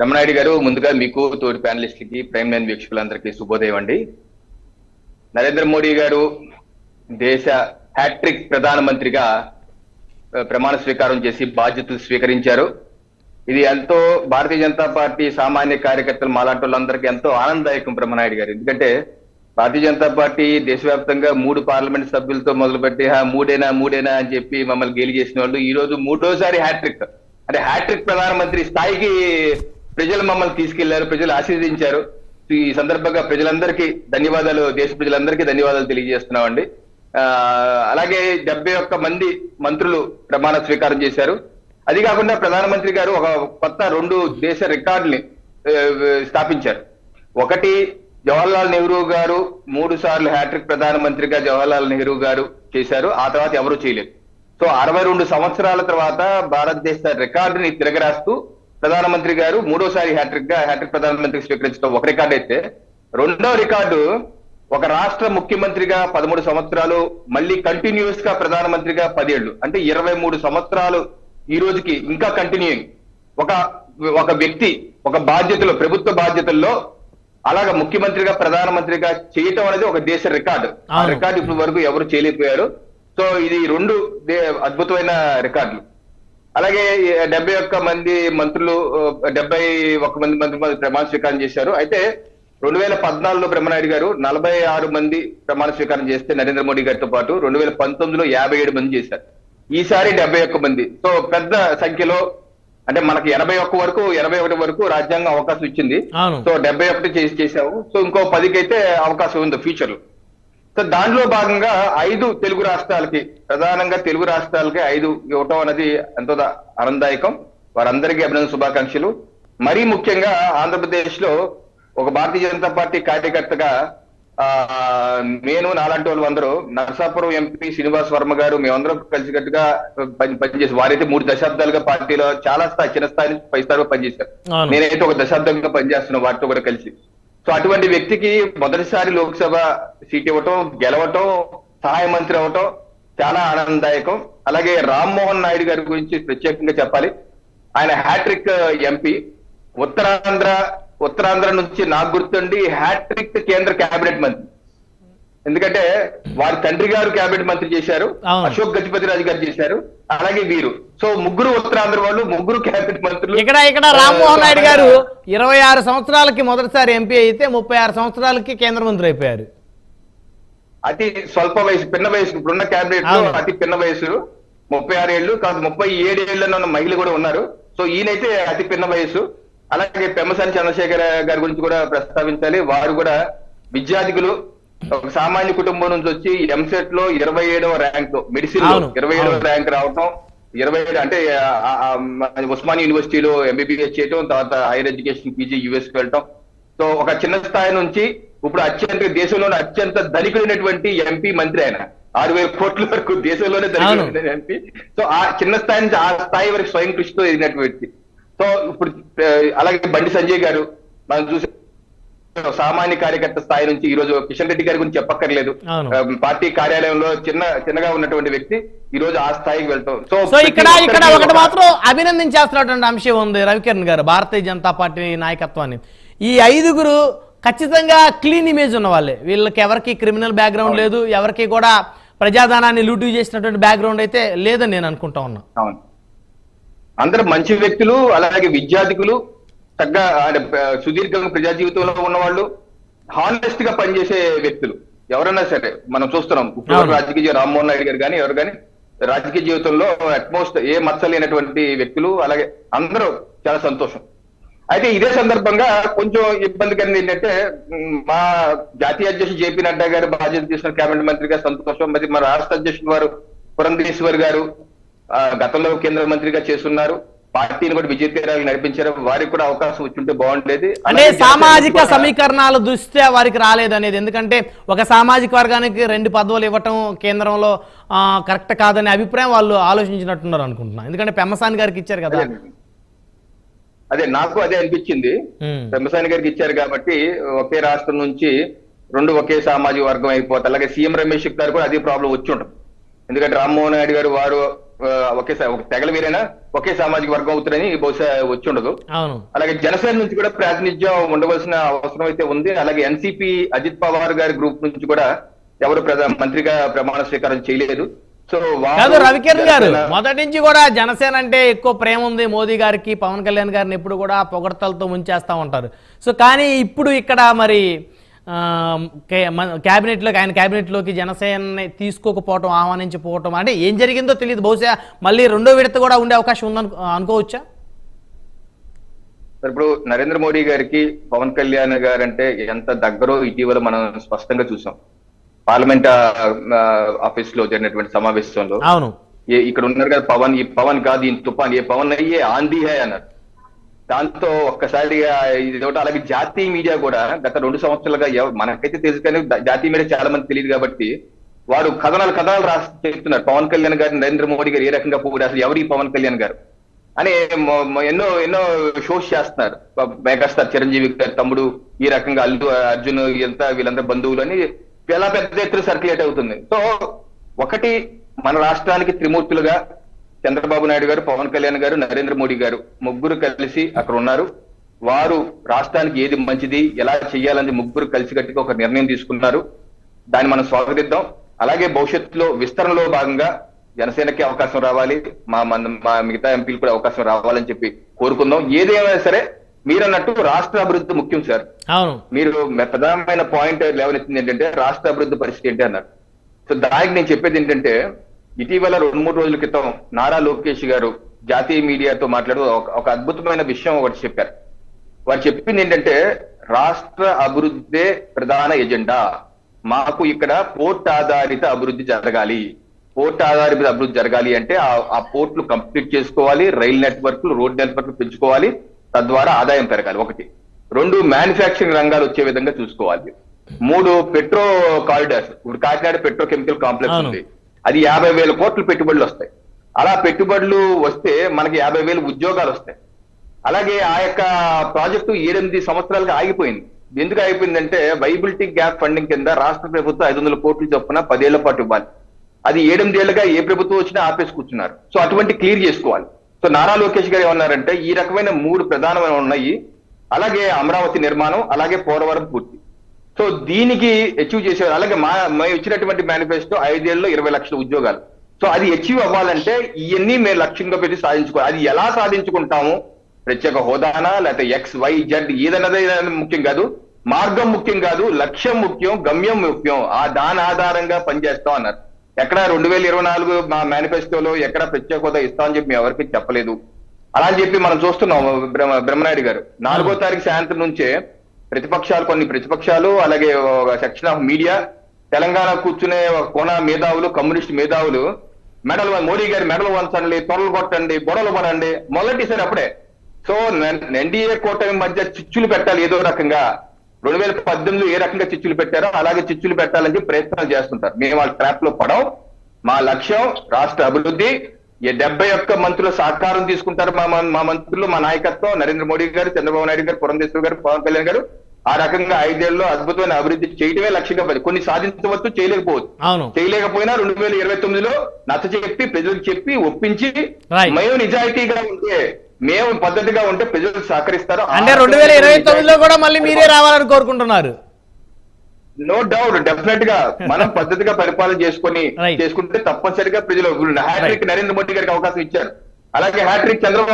రమణాయుడు గారు ముందుగా మీకు తోటి ప్యానలిస్టులకి ప్రైమ్ లైన్ వీక్షకులందరికీ శుభోదయం అండి. నరేంద్ర మోడీ గారు దేశ హ్యాట్రిక్ ప్రధానమంత్రిగా ప్రమాణ స్వీకారం చేసి బాధ్యతలు స్వీకరించారు. ఇది ఎంతో భారతీయ జనతా పార్టీ సామాన్య కార్యకర్తలు మాలాంటి వాళ్ళందరికీ ఎంతో ఆనందదాయకం బ్రహ్మనాయుడు గారు. ఎందుకంటే భారతీయ జనతా పార్టీ దేశవ్యాప్తంగా మూడు పార్లమెంట్ సభ్యులతో మొదలుపెట్టి మూడేనా మూడేనా అని చెప్పి మమ్మల్ని గేలి చేసిన వాళ్ళు ఈ రోజు మూడోసారి హ్యాట్రిక్. అంటే హ్యాట్రిక్ ప్రధానమంత్రి స్థాయికి ప్రజలు మమ్మల్ని తీసుకెళ్ళారు ప్రజలు ఆశీర్వదించారు. ఈ సందర్భంగా ప్రజలందరికీ ధన్యవాదాలు దేశ ప్రజలందరికీ ధన్యవాదాలు తెలియజేస్తున్నామండి. అలాగే డెబ్బై ఒక్క మంది మంత్రులు ప్రమాణ స్వీకారం చేశారు. అది కాకుండా ప్రధానమంత్రి గారు ఒక కొత్త రెండు దేశ రికార్డుని స్థాపించారు. ఒకటి జవహర్లాల్ నెహ్రూ గారు మూడు సార్లు హ్యాట్రిక్ ప్రధానమంత్రిగా జవహర్లాల్ నెహ్రూ గారు చేశారు. ఆ తర్వాత ఎవరూ చేయలేదు. సో అరవై రెండు సంవత్సరాల తర్వాత భారతదేశ రికార్డుని తిరగరాస్తూ ప్రధానమంత్రి గారు మూడోసారి హ్యాట్రిక్గా హ్యాట్రిక్ ప్రధానమంత్రి స్వీకరించడం ఒక రికార్డు అయితే రెండో రికార్డు ఒక రాష్ట్ర ముఖ్యమంత్రిగా పదమూడు సంవత్సరాలు మళ్ళీ కంటిన్యూస్గా ప్రధానమంత్రిగా పదేళ్ళు అంటే ఇరవై మూడు సంవత్సరాలు ఈ రోజుకి ఇంకా కంటిన్యూయింగ్ ఒక ఒక వ్యక్తి ఒక బాధ్యతలో ప్రభుత్వ బాధ్యతల్లో అలాగ ముఖ్యమంత్రిగా ప్రధానమంత్రిగా చేయటం అనేది ఒక దేశ రికార్డు. ఆ. రికార్డు ఇప్పుడు వరకు ఎవరు చేయలేకపోయారు. సో ఇది రెండు అద్భుతమైన రికార్డులు. అలాగే డెబ్బై ఒక్క మంది మంత్రులు డెబ్బై ఒక్క మంది మంత్రులు ప్రమాణ స్వీకారం చేశారు. అయితే రెండు వేల పద్నాలుగులో బ్రహ్మనాయుడు గారు నలభై ఆరు మంది ప్రమాణ స్వీకారం చేస్తే నరేంద్ర మోడీ గారితో పాటు రెండు వేల పంతొమ్మిదిలో యాభై ఏడు మంది చేశారు. ఈసారి డెబ్బై ఒక్క మంది. సో పెద్ద సంఖ్యలో అంటే మనకి ఎనభై ఒక్క వరకు ఎనభై ఒకటి వరకు రాజ్యాంగం అవకాశం ఇచ్చింది. సో డెబ్బై ఒకటి చేసి చేసాము సో ఇంకో పదికి అయితే అవకాశం ఉంది ఫ్యూచర్లో సో దాంట్లో భాగంగా ఐదు తెలుగు రాష్ట్రాలకి ప్రధానంగా తెలుగు రాష్ట్రాలకి ఐదు ఇవ్వటం అనేది ఎంతో ఆనందదాయకం. వారందరికీ అభినందన శుభాకాంక్షలు. మరీ ముఖ్యంగా ఆంధ్రప్రదేశ్లో ఒక భారతీయ జనతా పార్టీ కార్యకర్తగా ఆ నేను నాలాంటి వాళ్ళు అందరూ నరసాపురం ఎంపీ శ్రీనివాస్ వర్మ గారు మేమందరం కలిసికట్టుగా పని పనిచేసి వారైతే మూడు దశాబ్దాలుగా పార్టీలో చాలా స్థాయి చిన్న స్థాయి నుంచి పై స్థాయిలో పనిచేశారు. నేనైతే ఒక దశాబ్దంగా పనిచేస్తున్నా వారితో కూడా కలిసి సో అటువంటి వ్యక్తికి మొదటిసారి లోక్సభ సీట్ ఇవ్వటం గెలవటం సహాయ మంత్రి అవటం చాలా ఆనందదాయకం. అలాగే రామ్మోహన్ నాయుడు గారి గురించి ప్రత్యేకంగా చెప్పాలి. ఆయన హ్యాట్రిక్ ఎంపీ. ఉత్తరాంధ్ర ఉత్తరాంధ్ర నుంచి నాకు గుర్తుండి హ్యాట్రిక్ కేంద్ర కేబినెట్ మంత్రి. ఎందుకంటే వారి తండ్రి గారు కేబినెట్ మంత్రి చేశారు. అశోక్ గజపతి రాజు గారు చేశారు అలాగే వీరు. సో ముగ్గురు ఉత్తరాంధ్ర వాళ్ళు ముగ్గురు కేబినెట్ మంత్రులు. ఇక్కడ ఇక్కడ రామ్మోహన్ నాయుడు గారు ఇరవై ఆరు సంవత్సరాలకి మొదటిసారి ఎంపీ అయితే ముప్పై ఆరు సంవత్సరాలకి కేంద్ర మంత్రి అయిపోయారు. అతి స్వల్ప వయసు పిన్న వయసు. ఇప్పుడున్న క్యాబినెట్లో. అతి పిన్న వయసు. ముప్పై ఆరు ఏళ్ళు కాదు ముప్పై ఏడు ఏళ్ళలో ఉన్న మహిళ కూడా ఉన్నారు. సో ఈయనైతే అతి పిన్న వయసు. అలాగే పెమ్మసాని చంద్రశేఖర గారి గురించి కూడా ప్రస్తావించాలి. వారు కూడా విద్యార్థికులు ఒక సామాన్య కుటుంబం నుంచి వచ్చి ఎంసెట్లో ఇరవై ఏడవ ర్యాంక్ మెడిసిన్లో ఇరవై ఏడవ. ర్యాంక్ రావటం ఇరవై ఏడు అంటే ఉస్మానియా యూనివర్సిటీలో ఎంబీబీఎస్ చేయటం తర్వాత హైయర్ ఎడ్యుకేషన్ పీజీ యుఎస్ వెళ్ళటం. సో ఒక చిన్న స్థాయి నుంచి ఇప్పుడు అత్యంత దేశంలోనే అత్యంత ధనికుడైనటువంటి ఎంపీ మంత్రి ఆయన. ఆరు వేల కోట్ల వరకు దేశంలోనే ధనికుడైన ఎంపీ సో ఆ చిన్న స్థాయి నుంచి ఆ స్థాయి వరకు స్వయం కృషితో ఎదిగినటువంటి సో ఇప్పుడు అలాగే బండి సంజయ్ గారు మనం చూసే సామాన్య కార్యకర్త స్థాయి నుంచి ఈ రోజు కిషన్ రెడ్డి గారి గురించి చెప్పక్కర్లేదు. పార్టీ కార్యాలయంలో చిన్న చిన్నగా ఉన్నటువంటి వ్యక్తి ఈ రోజు ఆ స్థాయికి వెళ్తాం. సో ఇక్కడ ఇక్కడ ఒకటి ఒక- మాత్రం అభినందించేస్తున్నటువంటి అంశం ఉంది రవికిరణ్ గారు భారతీయ జనతా పార్టీ నాయకత్వాన్ని. ఈ ఐదుగురు ఖచ్చితంగా క్లీన్ ఇమేజ్ ఉన్న వాళ్ళే వీళ్ళకి ఎవరికి క్రిమినల్ బ్యాక్గ్రౌండ్ లేదు ఎవరికి కూడా ప్రజాధనాన్ని లూటీ చేసినటువంటి బ్యాక్గ్రౌండ్ అయితే లేదని నేను అనుకుంటా ఉన్నా. అందరూ మంచి వ్యక్తులు అలాగే విద్యార్థికులు తగ్గ సుదీర్ఘంగా ప్రజా జీవితంలో ఉన్నవాళ్ళు హానెస్ట్గా పనిచేసే వ్యక్తులు. ఎవరైనా సరే మనం చూస్తున్నాం ఇప్పుడు. రాజకీయ రామ్మోహన్ నాయుడు గారు కానీ ఎవరు కానీ రాజకీయ జీవితంలో అట్మోస్ట్ ఏ మచ్చ లేనటువంటి వ్యక్తులు అలాగే అందరూ చాలా సంతోషం. అయితే ఇదే సందర్భంగా కొంచెం ఇబ్బందికరంగా ఏంటంటే మా జాతీయ అధ్యక్షుడు జేపీ నడ్డా గారు బాధ్యత తీసుకున్న కేబినెట్ మంత్రిగా సంతోషం. మరి మా రాష్ట్ర అధ్యక్షుడు వారు పురంధేశ్వర్ గారు గతంలో కేంద్ర మంత్రిగా చేస్తున్నారు. పార్టీని కూడా విజయ తీరాలు నడిపించారు. వారికి కూడా అవకాశం వచ్చుంటే బాగుండేది. అంటే సామాజిక సమీకరణాల దృష్ట్యా వారికి రాలేదనేది ఎందుకంటే ఒక సామాజిక వర్గానికి రెండు పదవులు ఇవ్వటం కేంద్రంలో కరెక్ట్ కాదనే అభిప్రాయం వాళ్ళు ఆలోచించినట్టున్నారు అనుకుంటున్నా ఎందుకంటే పెమ్మసాని గారికి ఇచ్చారు కదా. అదే. నాకు అదే అనిపించింది. పెమ్మసాని గారికి ఇచ్చారు కాబట్టి ఒకే రాష్ట్రం నుంచి రెండు ఒకే సామాజిక వర్గం అయిపోతాయి. అలాగే సీఎం రమేష్ గారు కూడా అదే ప్రాబ్లం వచ్చి ఉంటుంది. ఎందుకంటే రామ్మోహన్ నాయుడు గారు వారు ఒకే తెగల వీరైనా ఒకే సామాజిక వర్గం అవుతారని బహుశా వచ్చి ఉండదు అలాగే జనసేన నుంచి కూడా ప్రాతినిధ్యం ఉండవలసిన అవసరం అయితే ఉంది. అలాగే ఎన్సీపీ అజిత్ పవార్ గారి గ్రూప్ నుంచి కూడా ఎవరు ప్రధాన మంత్రిగా ప్రమాణ స్వీకారం చేయలేదు. సో కాదు రవికిరణ్ గారు మొదటి నుంచి కూడా జనసేన అంటే ఎక్కువ ప్రేమ ఉంది మోదీ గారికి పవన్ కళ్యాణ్ గారిని ఎప్పుడు కూడా పొగడతలతో ముంచేస్తూ ఉంటారు. సో కానీ ఇప్పుడు ఇక్కడ మరి క్యాబినెట్లోకి ఆయన క్యాబినెట్లోకి జనసేనని తీసుకోకపోవటం ఆహ్వానించకపోవటం అంటే ఏం జరిగిందో తెలియదు. బహుశా మళ్ళీ రెండో విడత కూడా ఉండే అవకాశం ఉందను అనుకోవచ్చా? ఇప్పుడు నరేంద్ర మోడీ గారికి పవన్ కళ్యాణ్ గారు అంటే ఎంత దగ్గరో ఇటీవల మనం స్పష్టంగా చూసాం. పార్లమెంట్ ఆఫీస్లో జరిగినటువంటి సమావేశంలో అవును. ఇక్కడ ఉన్నారు కదా పవన్ ఈ పవన్ కాదు ఈ తుఫాన్ ఏ పవన్ అయ్యే ఆంధీ హై అన్నారు. దాంతో ఒక్కసారిగా ఇది ఒకటి అలాగే జాతీయ మీడియా కూడా గత రెండు సంవత్సరాలుగా మనకైతే తెలుసు కానీ జాతీయ మీడియా చాలా మంది తెలియదు కాబట్టి వారు కథనాలు కథనాలు రాసి చెప్తున్నారు. పవన్ కళ్యాణ్ గారు నరేంద్ర మోడీ గారు ఏ రకంగా పోడు అసలు ఎవరి పవన్ కళ్యాణ్ గారు? అని ఎన్నో ఎన్నో షోస్ చేస్తున్నారు. మెగాస్టార్ చిరంజీవి గారు తమ్ముడు ఈ రకంగా అల్లు అర్జున్ ఎంత వీళ్ళందరూ బంధువులు అని ఎలా పెద్ద ఎత్తున సర్క్యులేట్ అవుతుంది. సో ఒకటి మన రాష్ట్రానికి త్రిమూర్తులుగా చంద్రబాబు నాయుడు గారు పవన్ కళ్యాణ్ గారు నరేంద్ర మోడీ గారు ముగ్గురు కలిసి అక్కడ ఉన్నారు. వారు రాష్ట్రానికి ఏది మంచిది ఎలా చేయాలని ముగ్గురు కలిసికట్టుగా ఒక నిర్ణయం తీసుకున్నారు. దాన్ని మనం స్వాగతిద్దాం. అలాగే భవిష్యత్తులో విస్తరణలో భాగంగా జనసేనకి అవకాశం రావాలి. మా మన మా మిగతా ఎంపీలు కూడా అవకాశం రావాలని చెప్పి కోరుకుందాం. ఏదేమైనా సరే మీరన్నట్టు రాష్ట్ర అభివృద్ధి ముఖ్యం సార్. మీరు ప్రధానమైన పాయింట్ లేవనెత్తింది ఏంటంటే రాష్ట్ర అభివృద్ధి పరిస్థితి ఏంటి అన్నారు. సో దానికి నేను చెప్పేది ఏంటంటే ఇటీవల రెండు మూడు రోజుల క్రితం నారా లోకేష్ గారు జాతీయ మీడియాతో మాట్లాడుతూ ఒక- అద్భుతమైన విషయం ఒకటి చెప్పారు. వారు చెప్పింది ఏంటంటే రాష్ట్ర అభివృద్ధే ప్రధాన ఎజెండా. మాకు ఇక్కడ పోర్ట్ ఆధారిత అభివృద్ధి జరగాలి. పోర్ట్ ఆధారిత అభివృద్ధి జరగాలి అంటే ఆ- పోర్ట్లు కంప్లీట్ చేసుకోవాలి రైల్ నెట్వర్క్ రోడ్ నెట్వర్క్ పెంచుకోవాలి తద్వారా ఆదాయం పెరగాలి. ఒకటి. రెండు మ్యానుఫ్యాక్చరింగ్ రంగాలు వచ్చే విధంగా చూసుకోవాలి. మూడు పెట్రో కారిడార్స్. ఇప్పుడు కాకినాడ పెట్రో కెమికల్ కాంప్లెక్స్. ఉంది. అది యాభై వేల కోట్లు పెట్టుబడులు వస్తాయి. అలా పెట్టుబడులు వస్తే మనకి యాభై వేలు ఉద్యోగాలు వస్తాయి. అలాగే ఆ యొక్క ప్రాజెక్టు ఎనిమిది సంవత్సరాలుగా ఆగిపోయింది. ఎందుకు ఆగిపోయిందంటే వైబిలిటీ గ్యాప్ ఫండింగ్ కింద రాష్ట్ర ప్రభుత్వం ఐదు వందల కోట్లు చొప్పున పదేళ్ళ పాటు ఇవ్వాలి. అది ఏడెనిమిదేళ్ళుగా ఏ ప్రభుత్వం వచ్చినా ఆపేసి కూర్చున్నారు. సో అటువంటి క్లియర్ చేసుకోవాలి. సో నారా లోకేష్ గారు ఏమన్నారంటే ఈ రకమైన మూడు ప్రధానమైన ఉన్నాయి. అలాగే అమరావతి నిర్మాణం అలాగే పోలవరం పూర్తి. సో దీనికి అచీవ్ చేసేవారు. అలాగే మా మేము ఇచ్చినటువంటి మేనిఫెస్టో ఐదేళ్ళలో ఇరవై లక్షల ఉద్యోగాలు. సో అది అచీవ్ అవ్వాలంటే ఇవన్నీ మేము లక్ష్యంగా పెట్టి సాధించుకో అది ఎలా సాధించుకుంటాము? ప్రత్యేక హోదానా లేకపోతే ఎక్స్ వై జెడ్ ఏదన్నది ముఖ్యం కాదు. మార్గం ముఖ్యం కాదు లక్ష్యం ముఖ్యం గమ్యం ముఖ్యం. ఆ దాని ఆధారంగా పనిచేస్తాం అన్నారు. ఎక్కడ రెండు వేల ఇరవై నాలుగు మా మేనిఫెస్టోలో ఎక్కడ ప్రత్యేక హోదా ఇస్తామని చెప్పి మేము ఎవరికి చెప్పలేదు. అలా అని చెప్పి మనం చూస్తున్నాం బ్రహ్మ బ్రహ్మనాయుడు గారు. నాలుగో తారీఖు సాయంత్రం నుంచే ప్రతిపక్షాలు కొన్ని ప్రతిపక్షాలు అలాగే ఒక సెక్షన్ ఆఫ్ మీడియా తెలంగాణ కూర్చునే కోణ మేధావులు కమ్యూనిస్ట్ మేధావులు మెడలు మోడీ గారి మెడలు వంచండి తొరలు కొట్టండి గొడవలు పడండి మొదటిసారి అప్పుడే. సో ఎన్డీఏ కూటమి మధ్య చిచ్చులు పెట్టాలి ఏదో రకంగా. రెండు వేల పద్దెనిమిదిలో ఏ రకంగా చిచ్చులు పెట్టారో అలాగే చిచ్చులు పెట్టాలని ప్రయత్నాలు చేస్తుంటారు. మేము వాళ్ళ ట్రాప్లో పడం మా లక్ష్యం రాష్ట్ర అభివృద్ధి. ఈ డెబ్బై ఒక్క మంత్రుల సహకారం తీసుకుంటారు మా మా- మా మంత్రులు మా నాయకత్వం. నరేంద్ర మోడీ గారు చంద్రబాబు నాయుడు గారు పురంధేశ్వర్ గారు పవన్ కళ్యాణ్ గారు. ఆ రకంగా ఐదేళ్ళలో అద్భుతమైన అభివృద్ధి చేయడమే లక్ష్యంగా పెట్టి- కొన్ని సాధించవచ్చు చేయలేకపోవచ్చు. చేయలేకపోయినా రెండు వేల ఇరవై తొమ్మిదిలో నచ్చ చెప్పి ప్రజలకు చెప్పి ఒప్పించి. మేము నిజాయితీగా ఉంటే మేము పద్ధతిగా ఉంటే ప్రజలు సహకరిస్తారు? అంటే రెండు వేల ఇరవై తొమ్మిదిలో కూడా మళ్ళీ మీరే రావాలని కోరుకుంటున్నారు. నో డౌట్ డెఫినెట్గా మనం పద్ధతిగా పరిపాలన చేసుకొని. చేసుకుంటే తప్పనిసరిగా ప్రజలు హ్యాట్రిక్ నరేంద్ర మోడీ గారికి అవకాశం ఇచ్చారు. అలాగే హ్యాట్రిక్ చంద్రబాబు